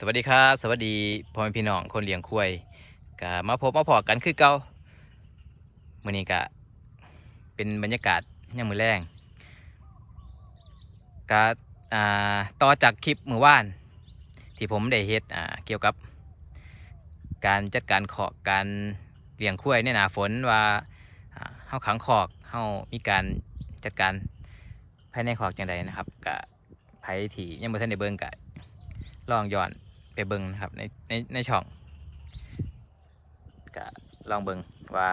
สวัสดีครับสวัสดีพ่อแม่พี่น้องคนเลี้ยงควายก็มาพบมาพอกันคือเก่ามื้อนี้ก็เป็นบรรยากาศยามมื้อแรงก็อ่าต่อจากคลิปมื้อวาน ที่ผมได้เฮ็ดเกี่ยวกับ การจัดการขอกการเลี้ยงควายในหน้าฝนว่าอ่าเฮาขังขอกเฮามีการจัดการภายในขอกจังไดนะครับก็ไผที่ยังบ่ทันได้เบิ่งก็ลองย้อน ไปเบิ้งนะครับในในในช่องก็ลองเบิ้งว่า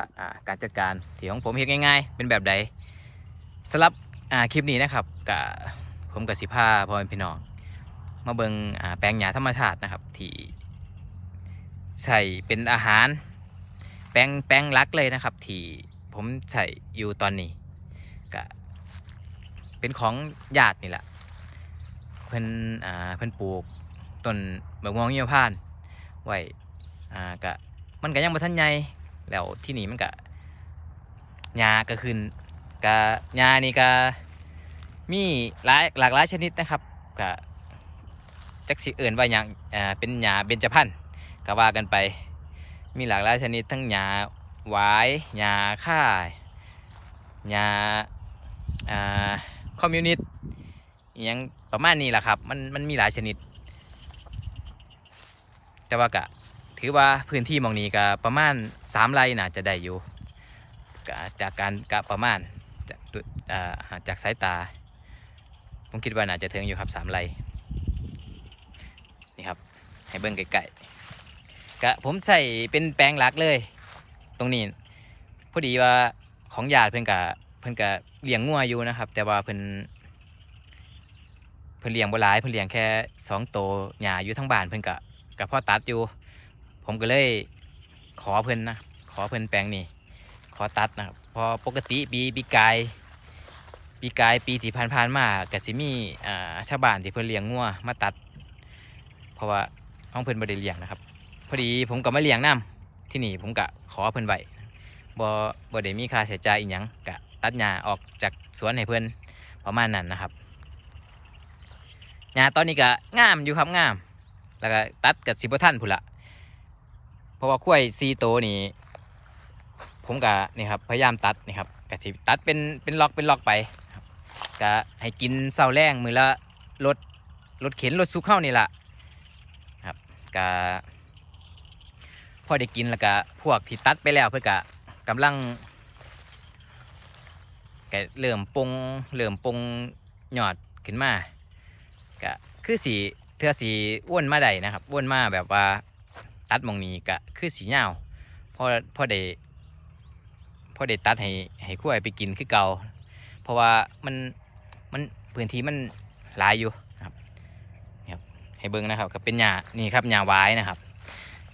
การจัดการที่ของผมเห็นง่าย ๆ เป็นแบบใดสำหรับคลิปนี้นะครับกับผมกับสิพาพ่อแม่พี่น้อง มาเบิงแปลงหญ้าธรรมชาตินะครับ ที่ใส่เป็นอาหาร แปลงแปลงหลักเลยนะครับ ที่ผมใส่อยู่ตอนนี้ก็เป็นของญาตินี่แหละเพิ่นอ่าเพิ่นปลูก ต้นบักม่วงหิมพานต์ไว้อ่ากะมันก็ยังบ่ทันใหญ่แล้วที่นี่มันก็หญ้าก็ขึ้นกะหญ้านี่ก็มีหลายหลากหลายชนิดนะครับก็จักสิเอิ้นว่าหยังอ่าเป็นหญ้าเบญจพรรณก็ว่ากันไปมีหลากหลายชนิดทั้งหญ้าหวายหญ้าค่าหญ้าอ่าคอมมิวนิสต์อิหยังประมาณนี้แหละครับ มันมันมีหลายชนิด แต่ว่ากะถือว่าพื้นที่มองนี้ก็ประมาณสามไร่น่าจะได้อยู่จากการกะประมาณจากดูอ่าจากสายตา ผมคิดว่าน่าจะถึงอยู่ครับสามไร่นี่ครับ ให้เบิ้งไกล้ๆกะผมใส่เป็นแปลงหลักเลย ตรงนี้พอดีว่าของญาติเพิ่นกะเพิ่นกะเลี้ยงงัวอยู่นะครับ แต่ว่าเพิ่นเพิ่นเลี้ยงบ่หลายเพิ่นเลี้ยงแค่สองโตหญ้าอยู่ทั้งบ้านเพิ่นกะ กับพ่อตัดอยู่ ผมก็เลยขอเพิ่นนะ ขอเพิ่นแปลงนี่ขอตัดนะครับพอปกติปีปีกายปีกายปีที่ผ่านๆมาก็สิมีอ่าชาวบ้านที่เพิ่นเลี้ยงงัวมาตัด เพราะว่าห้องเพิ่นบ่ได้เลี้ยงนะครับ พอดีผมก็มาเลี้ยงน้ที่นี่ผมก็ขอเพิ่นไว้บ่บ่ได้มีค่าใช้จ่ายอีหยังก็ตัดหญ้าออกจากสวนให้เพิ่นประมาณนั้นนะครับหญ้าตอนนี้ก็งามอยู่ครับงาม แล้วก็ตัดกับสิบท่านพุ่นละเพราะว่าคุ้ยซีโตนี่ผมก็นี่ครับพยายามตัดนี่ครับกับสิตัดเป็นเป็นล็อกเป็นล็อกไปก็ให้กินเสาแรงมือละรถรถเข็นรถซุกเข้านี่แหละครับก็พอได้กินแล้วก็พวกที่ตัดไปแล้วเพื่อก็กำลังก็เริ่มปงเริ่มปงหยอดขึ้นมาก็คือสี เทือสีอ้วนมาได้นะครับอ้วนมาแบบว่าตัดมองนี้ก็คือสีเงาพอพอได้พอได้ตัดให้ให้ขั้วไปกินคือเก่าเพราะว่ามันมันพื้นที่มันหลายอยู่นะครับครับให้เบิ้งนะครับก็เป็นหญ้านี่ครับหญ้าหวายนะครับ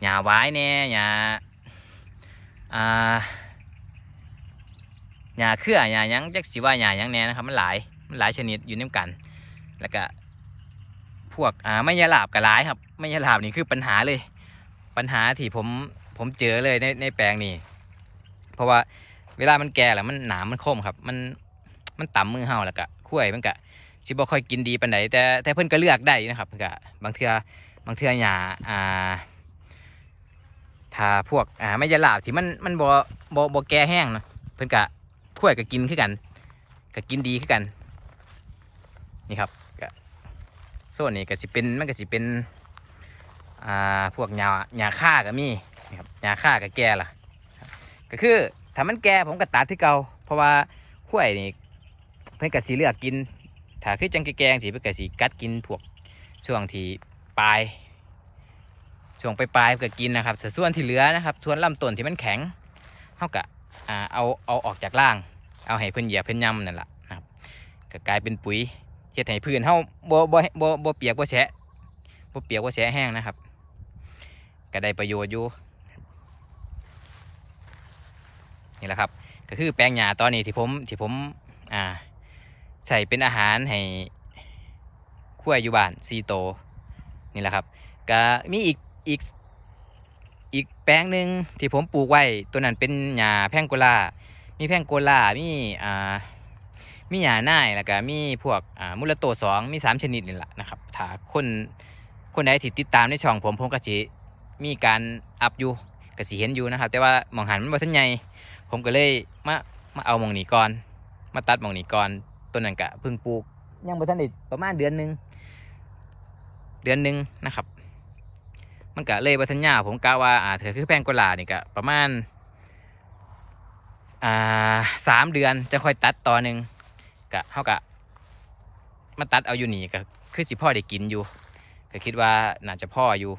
หญ้าหวายแน่หญ้าอ่าหญ้าเครือหญ้ายังจักสิว่าหญ้ายังแน่นะครับมันหลายมันหลายชนิดอยู่ในกัน แล้วก็ พวกอ่าไม่ยาลาบกับร้ายครับ ไม่ยาลาบนี่คือปัญหาเลย ปัญหาที่ผมผมเจอเลยในในแปลงนี่เพราะว่าเวลามันแก่แล้วมันหนามมันคมครับ มันมันต่ำมือเฮาแล้วก็คุ้ยมันก็สิบ่ค่อยกินดีปานใดแต่แต่เพิ่อนก็เลือกได้นะครับก็บางเทือบางเทื่อหญ้าอ่าถ้าพวกอ่าไม่ยาลาบที่มันมันบ่บ่บ่แก่แห้งเนาะเพิ่อนก็คุ้ยก็กินคือกันก็กินดีคือกัน นี่ครับ โซนนี้ก็สิเป็นมันก็สิเป็นอ่าพวกหญ้าหญ้าค่าก็มีนะครับหญ้าค่าก็แก่ล่ะก็คือถ้ามันแก่ผมก็ตัดที่เก่าเพราะว่าข้วยนี่เพิ่นก็สิเลือกกิน ถ้าคือจังแก่ๆสิเพิ่นก็สิกัดกินพวกช่วงที่ปลายช่วงปลายก็กินนะครับแต่ส่วนที่เหลือนะครับส่วนลำต้นที่มันแข็งเฮาก็อ่าเอาเอาออกจากล่าง เอาให้เพิ่นเหยียบเพิ่นย่ำนั่นแหละนะครับก็กลายเป็นปุ๋ย เฮ็ดให้พื้นเฮาบ่บ่บ่บ่เปียกบ่แฉะบ่เปียกบ่แฉะแห้งนะครับก็ได้ประโยชน์อยู่นี่แหละครับ ก็คือแปลงหญ้าตอนนี้ที่ผมที่ผมอ่าใส่เป็นอาหารให้ขั้วอยู่บ้าน4โตนี่แหละครับก็มีอีกอีกอีกแปลงหนึ่งที่ผมปลูกไว้ตัวนั้นเป็นหญ้าแพงโกลามีแพงโกลามีอ่า มีหญ้าหน่ายแล้วก็มีพวกอ่ามุลโตสองมีสามชนิดนี่แหละนะครับถ้าคนคนใดที่ติดตามในช่องผมผมก็สิมีการอัพอยู่ก็สิเห็นอยู่นะครับ แต่ว่ามองหันมันบ่ทันใหญ่ผมก็เลยมามาเอามองนี้ก่อน มาตัดมองนี้ก่อนต้นนั้นก็เพิ่งปลูก ยังบ่ทันได้ประมาณเดือนหนึงเดือนหนึงนะครับ มันก็เลยบ่ทันยาวผมกะว่าอ่าเธอคือแพงกว่าลานี่ก็ประมาณอ่าสามเดือนจะค่อยตัดต่อหนึ่ง กะเฮากะมาตัดเอาอยู่นี่ก็คือสิพ่อได้กินอยู่ ก็คิดว่าน่าจะพ่ออยู่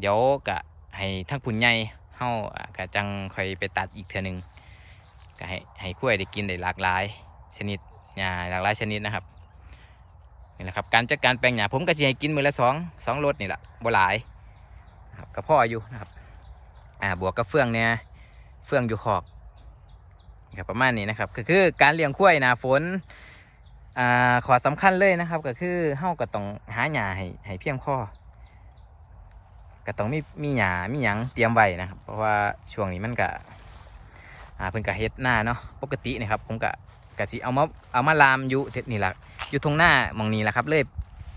เดี๋ยวกะให้ทั้งคุณใหญ่เฮาอ่ากะจังคอยไปตัดอีกเทื่อหนึงก็ให้ให้กล้วยได้กินได้หลากหลาย ชนิดหญ้าหลากหลายชนิดนะครับนี่แหละครับการจัดการแปลงหญ้าผมก็จะให้กินมือละสองสองรสนี่แหละบ่หลายครับก็พ่ออยู่นะครับอ่าบวกกับเฟืองเนี่ยเฟืองอยู่ขอก ครับประมาณนี้นะครับก็คือการเลี้ยงกล้วยนาฝนอ่าขอสำคัญเลยนะครับก็คือเฮาก็ต้องหาหญ้าให้ให้เพียงพอก็ต้องมีมีหญ้ามีหยังเตรียมไว้นะครับเพราะว่าช่วงนี้มันก็อ่าเพิ่นก็เฮ็ดหน้าเนาะปกตินะครับผมก็ก็สิเอามาเอามาลามอยู่เทนี่ล่ะอยู่ตรงหน้ามองนี้แหละครับเลย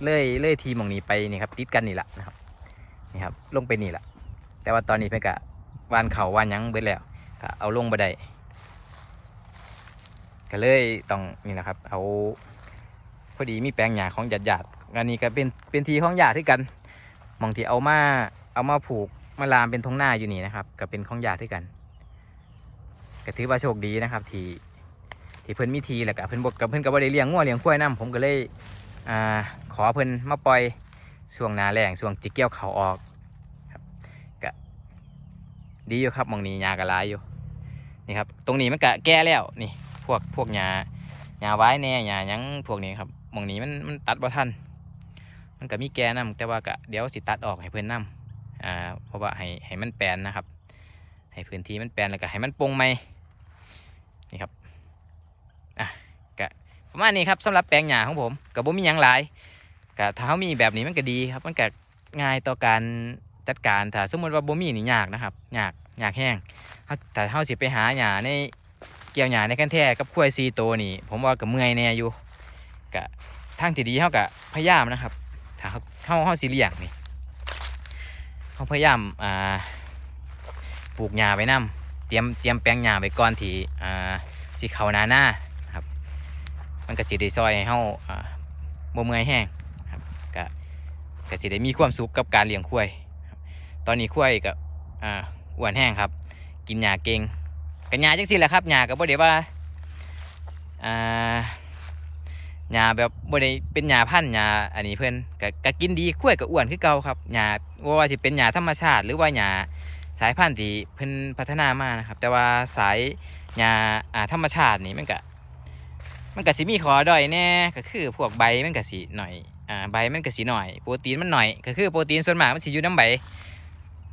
เลยเลยทีมองนี้ไปนี่ครับติดกันนี่ละนะครับนี่ครับลงไปนี่ละแต่ว่าตอนนี้เพิ่นก็วานเขาวานยังเบิดแล้วก็เอาลงบ่ได้ ก็เลยต้องนี่แหละครับ เอาพอดีมีแปลงหญ้าของญาติญาติๆอันนี้ก็เป็นเป็นทีของหญาติที่กันมองที่เอามาเอามาผูกมาลามเป็นทงหน้าอยู่นี่นะครับ ก็เป็นของหญาติที่กันก็ถือว่าโชคดีนะครับที่ที่เพิ่นมีทีแล้วก็เพิ่นบกกับเพิ่นก็บ่ได้เลี้ยงงัวเลี้ยงควายนํผมก็เลยอ่าขอเพิ่นมาปล่อยช่วงนาแรงช่วงจิเกี่ยวเขาออกครับก็ดีอยู่ครับมองนี้หญ้าก็หลายอยู่นี่ครับ ตรงนี้มันก็แก่แล้วนี่ พวกพวกหญ้าหญ้าไว้แน่หญ้ายังพวกนี้ครับมองนี้มันมันตัดบ่ทันมันก็มีแกนำแต่ว่าก็เดี๋ยวสิตัดออกให้เพื่อนนำอ่าเพราะว่าให้ให้มันแปลนนะครับ ให้พื้นที่มันแปลนแล้วก็ให้มันโปร่งไหม่นี่ครับอะก็ประมาณนี้ครับสำหรับแปลงหญ้าของผมกับบ่มีหยังหลายก็ถ้าเขามีแบบนี้มันก็ดีครับมันก็ง่ายต่อการจัดการถ้าสมมติว่าบ่มีนี่ยากนะครับยากยากแห้งถ้าแต่เฮาสิไปหาหญ้าใน เกี่ยวหญ้าในกันแท้กับควายซีโตนี่ ผมว่าก็เมื่อยแน่อยู่กะทางที่ดีเฮาก็พยายามนะครับถ้าเฮาเฮาเฮาสิเลี้ยงนี่เฮาพยายามอ่าปลูกหญ้าไว้นํเตรียมเตรียมแปลงหญ้าไว้ก่อนที่อ่าสิเขาหนาหน้าครับ มันก็สิได้ซอยให้เฮาอ่าบ่เมื่อยแห้งครับก็ก็สิได้มีความสุขกับการเลี้ยงควายตอนนี้ควายก็อ่าอ้วนแห้งครับ กินหญ้าเก่ง กันหญ้าจังสิแหละครับหญ้าก็บ่ได้ว่าอ่าหญ้าแบบบ่ได้เป็นหญ้าพันธุ์หญ้าอันนี้เพิ่นก็ก็กินดีกล้วก็อ้วนคือเก่าครับหญ้าบ่ว่าสิเป็นหญ้าธรรมชาติ หรือว่าหญ้าสายพันธุ์ที่เพิ่นพัฒนามานะครับ แต่ว่าสายหญ้าอ่าธรรมชาตินี่มันก็มันก็สิมีขอด้อยแน่ก็คือพวกใบมันก็สิหน่อยอ่าใบมันก็สิหน่อย โปรตีนมันหน่อย ก็คือโปรตีนส่วนมากมันสิอยู่น้ำใบ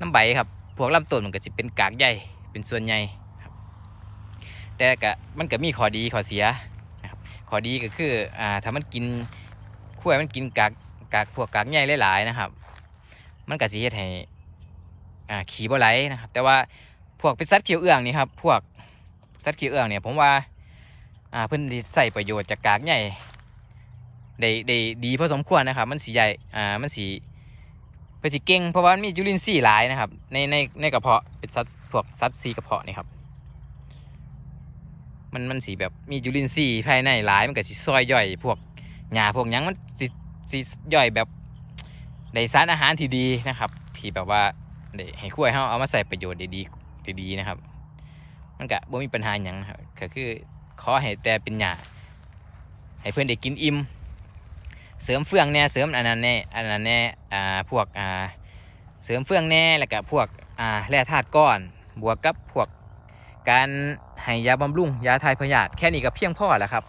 น้ำใบครับพวกลำต้นมันก็สิเป็นกากใหญ่เป็นส่วนใหญ่ แต่ก็มันก็มีข้อดีข้อเสียนะครับข้อดีก็คืออ่าถ้ามันกินขั้วมันกินกากกากพวกกากใหญ่หลายๆนะครับ มันก็สิเฮ็ดให้อ่าขี้บ่ไหลนะครับ แต่ว่าพวกเป็นสัตว์เขียวเอื้องนี่ครับพวกสัตว์เขียวเอื้องเนี่ยผมว่าอ่าเพิ่นสิใส่ประโยชน์จากกากใหญ่ได้ได้ดีพอสมควรนะครับ มันสีใหญ่อ่ามันสีเพิ่นสิเก่งเพราะว่ามันมีจุลินทรีย์หลายนะครับ ในในในกระเพาะเป็นสัตว์พวกสัตว์ซีกระเพาะนี่ครับ มันมันสีแบบมีจุลินทรีย์ภายในหลายมันก็สิซอยย่อย พวกหญ้าพวกหยังมันสิสิย่อยแบบได้สารอาหารที่ดีนะครับ ที่แบบว่าได้ให้คุ้ยเฮาเอามาใส่ประโยชน์ได้ดีได้ดีนะครับ มันก็บ่มีปัญหาหยังนะครับก็คือขอให้แต่เป็นหญ้าให้เพื่อนได้กินอิ่มเสริมเฟืองแน่เสริมอันนั้นแน่อันนั้นแน่อ่าพวกอ่าเสริมเฟืองแน่แล้วก็พวกอ่าแร่ธาตุก้อน บวกกับพวกการ ให้ยาบำรุงยาทายพยาธิแค่นี้ก็เพียงพอแล้วครับ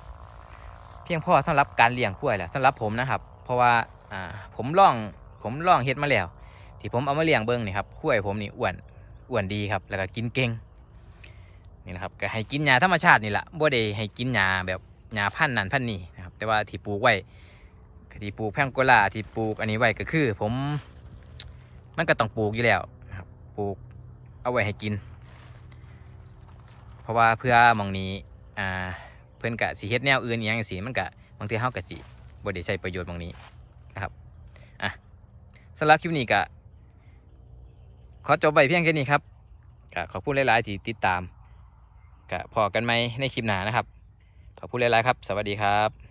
เพียงพอสำหรับการเลี้ยงกล้วยแหละสำหรับผมนะครับ เพราะว่าอ่าผมล่องผมล่องเฮ็ดมาแล้ว ที่ผมเอามาเลี้ยงเบิ้งนี่ครับกล้วยผมนี่อ้วนอ้วนดีครับ แล้วก็กินเก่งนี่นะครับก็ให้กินยาธรรมชาตินี่แหละบ่ได้ให้กินยาแบบยาพันนั่นพันนี่นะครับแต่ว่าที่ปลูกไว้ที่ปลูกแพงโกลาที่ปลูกอันนี้ไว้ก็คือ ผม มันก็ต้องปลูกอยู่แล้วนะครับปลูกเอาไว้ให้กิน ราะว่าเพื่อมองนี้อ่าเพื่อนกะสีเฮ็ดแนวอื่นอย่างสีมันกะบางทีเฮากะสีบ่ได้ใช้ประโยชน์มองนี้นะครับสำหรับคลิปนี้กะขอจบไปเพียงแค่นี้ครับกะขอบคุณหลายๆที่ติดตามกะพอกันไหมในคลิปหน้านะครับขอบคุณหลายๆครับ สวัสดีครับ